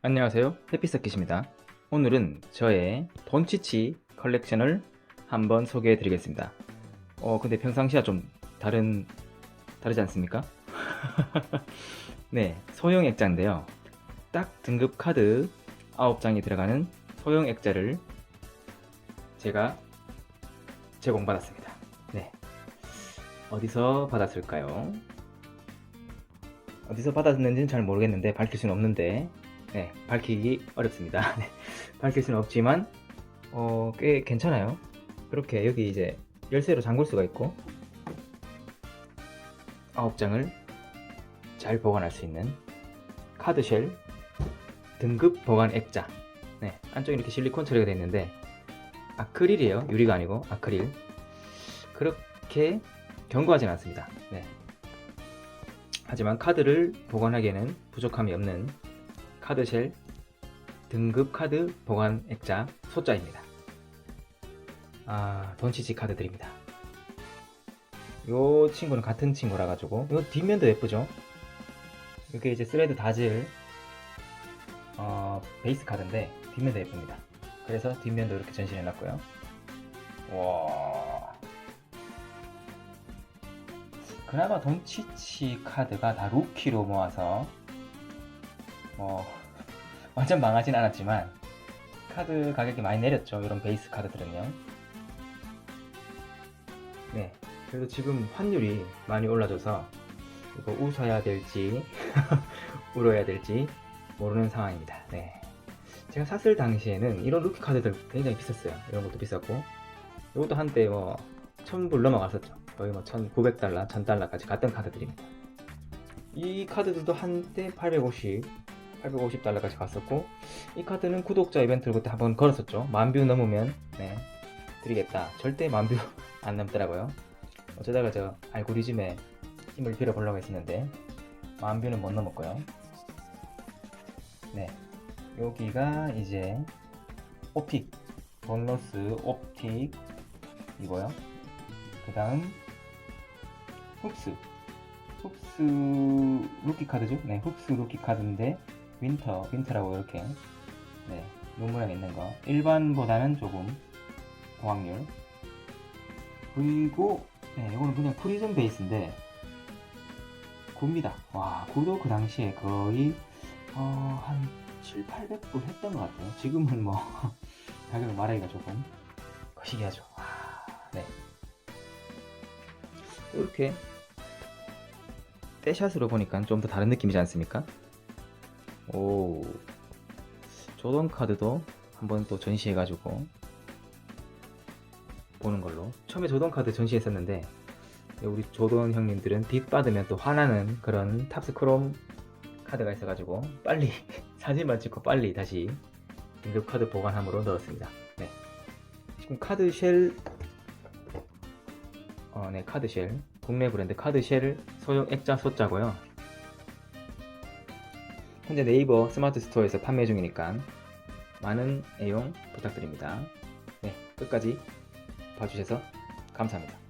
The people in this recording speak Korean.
안녕하세요. 해피서킷입니다. 오늘은 저의 돈치치 컬렉션을 한번 소개해 드리겠습니다. 어 근데 평상시와 좀 다른 다르지 않습니까? 네 소형 액자인데요. 딱 등급 카드 9장이 들어가는 소형 액자를 제가 제공받았습니다. 네. 어디서 받았을까요? 어디서 받았는지는 잘 모르겠는데 밝힐 수는 없는데 네, 밝히기 어렵습니다. 네, 밝힐 수는 없지만 어, 꽤 괜찮아요. 이렇게 여기 이제 열쇠로 잠글 수가 있고 9장을 잘 보관할 수 있는 카드쉘 등급 보관 액자 네, 안쪽에 이렇게 실리콘 처리가 되어 있는데 아크릴이에요. 유리가 아니고 아크릴 그렇게 견고하진 않습니다. 네. 하지만 카드를 보관하기에는 부족함이 없는 카드쉘 등급 카드 보관 액자 소자입니다. 아, 돈치치 카드들입니다. 요 친구는 같은 친구라 가지고 요 뒷면도 예쁘죠? 이게 이제 스레드 다질 어, 베이스 카드인데 뒷면도 예쁩니다. 그래서 뒷면도 이렇게 전시해 놨고요. 와. 그나마 돈치치 카드가 다 루키로 모아서 뭐 완전 망하진 않았지만 카드 가격이 많이 내렸죠. 이런 베이스 카드들은요 네. 그래도 지금 환율이 많이 올라져서 이거 웃어야 될지 울어야 될지 모르는 상황입니다. 네. 제가 샀을 당시에는 이런 루키 카드들 굉장히 비쌌어요. 이런 것도 비쌌고. 이것도 한때 뭐 1000불 넘어갔었죠. 거의 뭐 1900달러 1000달러까지 갔던 카드들입니다. 이 카드들도 한때 850 850달러까지 갔었고 이 카드는 구독자 이벤트를 그때 한번 걸었었죠. 만뷰 넘으면 네 드리겠다. 절대 만뷰 안 넘더라고요. 어쩌다가 저 알고리즘에 힘을 빌어보려고 했었는데 만뷰는 못 넘었고요. 네 여기가 이제 옵틱 본러스 옵틱 이고요. 그 다음 흡스 흡스 루키 카드죠? 네 흡스 루키 카드인데 윈터, 윈터라고 이렇게 네, 눈 모양 있는 거. 일반보다는 조금 고확률. 그리고 네, 이거는 그냥 프리즘 베이스인데 굽니다. 와 구도 그 당시에 거의 어, 한 7, 800불 했던 것 같아요. 지금은 뭐 가격을 말하기가 조금 거시기하죠. 와, 네. 이렇게 떼샷으로 보니까 좀 더 다른 느낌이지 않습니까? 오 조던 카드도 한번 또 전시해가지고 보는 걸로. 처음에 조던 카드 전시했었는데 우리 조던 형님들은 빛 받으면 또 화나는 그런 탑스크롬 카드가 있어가지고 빨리 사진만 찍고 빨리 다시 등급 카드 보관함으로 넣었습니다. 네. 지금 카드 쉘 어, 네 카드 쉘. 국내 브랜드 카드 쉘 소형 액자 소자고요 현재 네이버 스마트 스토어에서 판매 중이니까 많은 애용 부탁드립니다. 네, 끝까지 봐주셔서 감사합니다.